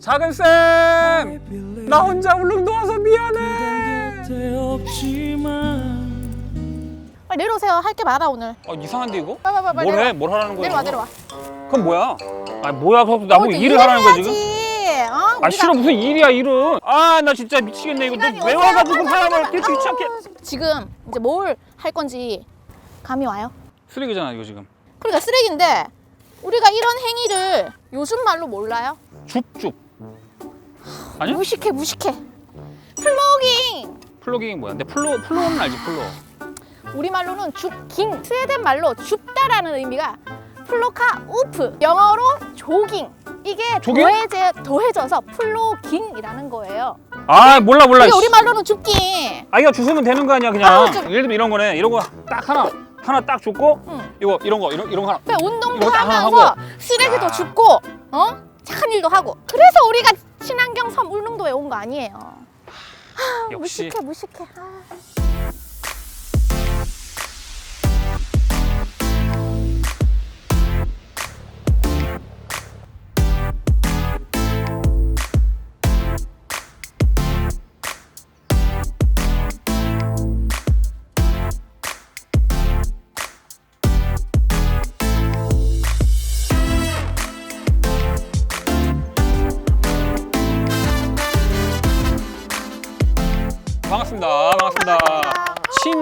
작은 쌤! 나 혼자 울릉도 와서 미안해! 빨리 내려오세요. 할 게 많아 오늘. 어, 이상한데 이거? 빨리 빨리 빨리 뭘 내려와. 해? 뭘 하라는 거야? 내려와 이거? 내려와. 그럼 뭐야? 아 뭐야? 그럼 나보고 어, 일을 하라는 거야 지금? 어? 아 우리가 싫어 무슨 일이야 일은 아 나 진짜 미치겠네 이거 시간이 너왜 없어요. 와가지고 빨리, 사람을 빨리, 이렇게 귀찮게 지금 이제 뭘 할 건지 감이 와요? 쓰레기잖아 이거 지금 그러니까 쓰레기인데 우리가 이런 행위를 요즘 말로 몰라요? 줍줍 아니야? 무식해 무식해. 플로깅. 플로깅이 뭐야? 근데 플로 플로는 알지 플로 우리 말로는 줍깅. 스웨덴 말로 줍다라는 의미가 플로카 우프. 영어로 조깅. 이게 조깅? 더해져 더해져서 플로깅이라는 거예요. 아 몰라 몰라 이게 우리 씨. 말로는 줍깅. 아 이거 주스면 되는 거 아니야 그냥 아우, 좀- 예를 들면 이런 거네 이런 거 딱 하나 하나 딱 줬고 응. 이거 이런 거 이런 이런 거 하나 그래, 운동도 이거 다 하나 하면서 하고. 쓰레기도 아. 줍고 어 착한 일도 하고 그래서 우리가 친환경 섬 울릉도에 온 거 아니에요. 아, 역시. 무식해 무식해. 아.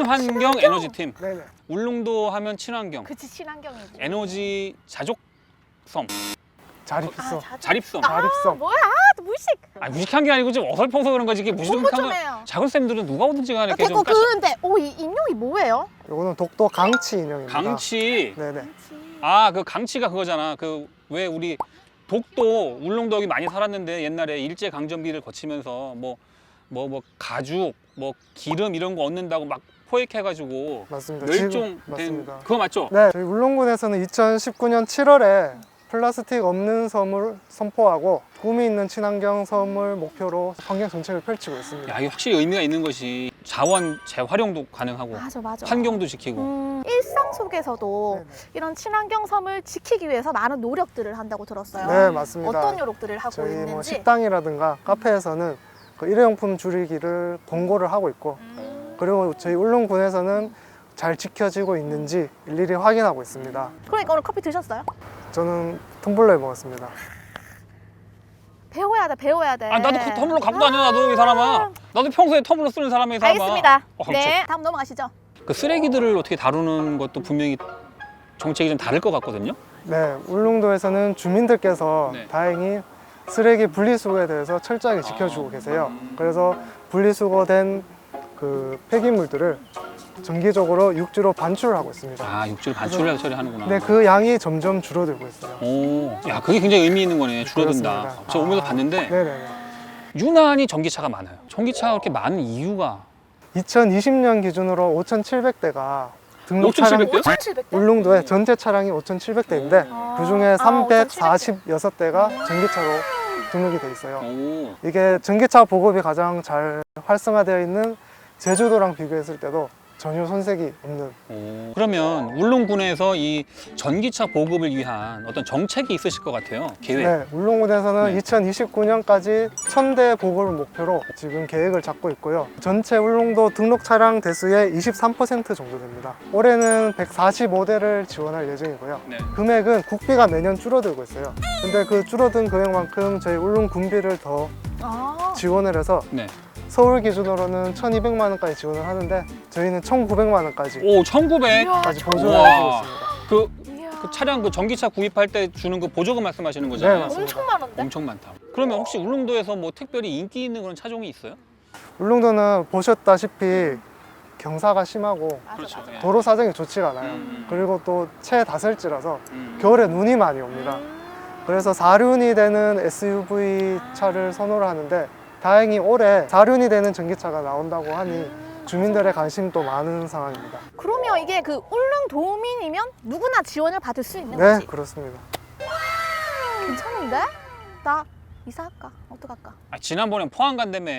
친환경 에너지 팀. 네네. 울릉도 하면 친환경. 그치 친환경이지. 에너지 자족섬 자립성. 자- 자립섬 자립성. 뭐야? 아, 또 무식 아 무식한 게 아니고 좀 어설퍼서 그런 거지. 이게 공부 무식한 좀거 해요. 작은 쌤들은 누가 오든지 간에 이렇게 됐고 좀 까시... 근데 오이 인형이 뭐예요? 요거는 독도 강치 인형입니다. 강치. 네네. 아 그 강치가 그거잖아. 그 왜 우리 독도 울릉도 여기 많이 살았는데 옛날에 일제 강점기를 거치면서 뭐 뭐 뭐 가죽 뭐 기름 이런 거 얻는다고 막 포획해가지고 맞습니다. 멸종된 맞습니다. 그거 맞죠? 네, 저희 울릉군에서는 2019년 7월에 플라스틱 없는 섬을 선포하고 꿈이 있는 친환경 섬을 목표로 환경 정책을 펼치고 있습니다. 야 이게 확실히 의미가 있는 것이 자원 재활용도 가능하고 맞아 맞아 환경도 지키고 음, 일상 속에서도 네네. 이런 친환경 섬을 지키기 위해서 많은 노력들을 한다고 들었어요 네, 맞습니다. 어떤 노력들을 하고 저희 있는지 뭐 식당이라든가 카페에서는 그 일회용품 줄이기를 권고를 하고 있고 음. 그리고 저희 울릉군에서는 잘 지켜지고 있는지 일일이 확인하고 있습니다. 그러니까 오늘 커피 드셨어요? 저는 텀블러에 먹었습니다. 배워야 돼 배워야 돼 아 나도 그 터블러 갖고 다녀 나도 이 사람아 나도 평소에 터블러 쓰는 사람이 이 사람아 알겠습니다 어, 네 다음 넘어가시죠 그 쓰레기들을 어떻게 다루는 것도 분명히 정책이 좀 다를 것 같거든요 네, 울릉도에서는 주민들께서 네. 다행히 쓰레기 분리수거에 대해서 철저하게 지켜주고 계세요. 그래서 분리수거된 그 폐기물들을 정기적으로 육지로 반출하고 있습니다. 아 육지를 반출해서 처리하는구나 근데 그 양이 점점 줄어들고 있어요. 오, 야 그게 굉장히 의미 있는 거네 줄어든다 그렇습니다. 저 오면서 아, 봤는데 네네네. 유난히 전기차가 많아요 전기차가 그렇게 많은 이유가 2020년 기준으로 5,700대가 등록 차량 5,700 대요? 5,700대? 울릉도에 전체 차량이 5,700대인데 아. 그 중에 아, 346대가 전기차로 등록이 돼 있어요. 오, 이게 전기차 보급이 가장 잘 활성화되어 있는 제주도랑 비교했을 때도 전혀 손색이 없는 오. 그러면 울릉군에서 이 전기차 보급을 위한 어떤 정책이 있으실 것 같아요 계획 네, 울릉군에서는 네. 2029년까지 1000대 보급을 목표로 지금 계획을 잡고 있고요. 전체 울릉도 등록 차량 대수의 23% 정도 됩니다. 올해는 145대를 지원할 예정이고요. 네. 금액은 국비가 매년 줄어들고 있어요. 근데 그 줄어든 금액만큼 저희 울릉 군비를 더 아, 지원을 해서 네. 서울 기준으로는 1,200만 원까지 지원을 하는데 저희는 1,900만 원까지 오 1900. 이야, 까지 보조를 우와. 해주고 있습니다. 그, 이야. 그 차량 그 전기차 구입할 때 주는 그 보조금 말씀하시는 네, 거잖아요 맞습니다. 엄청 많은데? 엄청 많다 그러면 혹시 울릉도에서 뭐 특별히 인기 있는 그런 차종이 있어요? 울릉도는 보셨다시피 경사가 심하고 맞아, 그렇죠. 맞아. 예. 도로 사정이 좋지가 않아요. 음. 그리고 또 최다설지라서 음. 겨울에 눈이 많이 옵니다. 음. 그래서 4륜이 되는 SUV 차를 선호를 하는데 다행히 올해 4륜이 되는 전기차가 나온다고 하니 주민들의 관심도 많은 상황입니다. 그러면 이게 그 울릉 도민이면 누구나 지원을 받을 수 있는 네, 거지? 그렇습니다. 괜찮은데? 나 이사할까? 어떡할까? 아, 지난번에 포항 간다며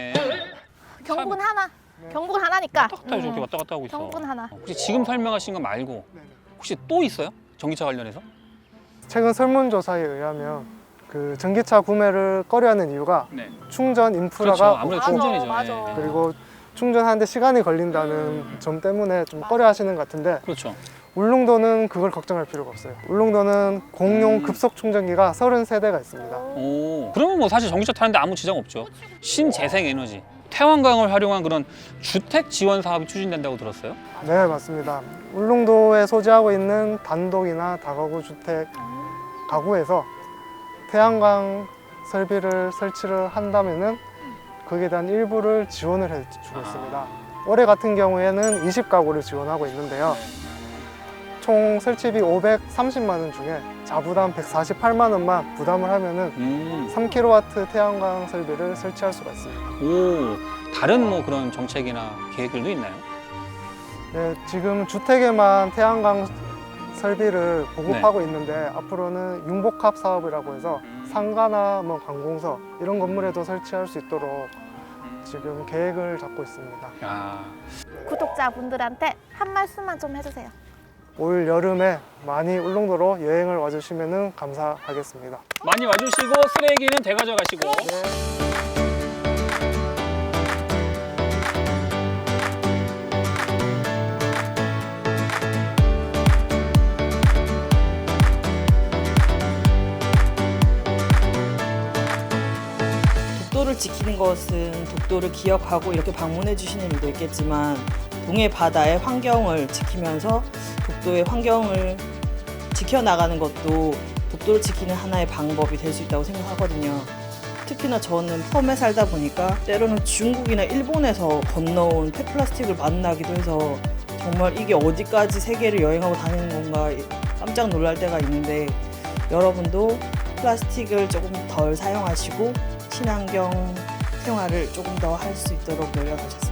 경북은 하나. 경북은 하나니까. 왔다 갔다 저렇게 음. 왔다 갔다 하고 있어 경북은 하나. 혹시 지금 설명하신 거 말고 혹시 또 있어요? 전기차 관련해서? 최근 설문조사에 의하면 그그 전기차 구매를 꺼려하는 이유가 네. 충전 인프라가 그렇죠. 아무래도 충전이죠. 맞아. 예, 예. 그리고 충전하는데 시간이 걸린다는 점 때문에 좀 꺼려하시는 것 같은데 그렇죠. 울릉도는 그걸 걱정할 필요가 없어요. 울릉도는 공용 음. 급속 충전기가 30세대가 있습니다. 오. 그러면 뭐 사실 전기차 타는데 아무 지장 없죠. 신재생 에너지. 태양광을 활용한 그런 주택 지원 사업이 추진된다고 들었어요. 네, 맞습니다. 울릉도에 소지하고 있는 단독이나 다가구 주택 가구에서 태양광 설비를 설치를 한다면은 거기에 대한 일부를 지원을 해주고 아. 있습니다. 올해 같은 경우에는 20가구를 지원하고 있는데요. 총 설치비 530만 원 중에 자부담 148만 원만 부담을 하면은 음. 3kW 태양광 설비를 설치할 수가 있습니다. 오. 다른 뭐 그런 정책이나 계획들도 있나요? 네, 지금 주택에만 태양광 설비를 보급하고 네. 있는데 앞으로는 융복합 사업이라고 해서 상가나 뭐 관공서 이런 건물에도 설치할 수 있도록 지금 계획을 잡고 있습니다. 아. 구독자분들한테 한 말씀만 좀 해주세요. 올 여름에 많이 울릉도로 여행을 와주시면 감사하겠습니다. 많이 와주시고 쓰레기는 대가져 가시고. 네. 지키는 것은 독도를 기억하고 이렇게 방문해 주시는 일도 있겠지만 동해 바다의 환경을 지키면서 독도의 환경을 지켜나가는 것도 독도를 지키는 하나의 방법이 될 수 있다고 생각하거든요. 특히나 저는 섬에 살다 보니까 때로는 중국이나 일본에서 건너온 폐플라스틱을 만나기도 해서 정말 이게 어디까지 세계를 여행하고 다니는 건가 깜짝 놀랄 때가 있는데 여러분도 플라스틱을 조금 덜 사용하시고 친환경 생활을 조금 더 할 수 있도록 노력하셨으면 좋겠습니다.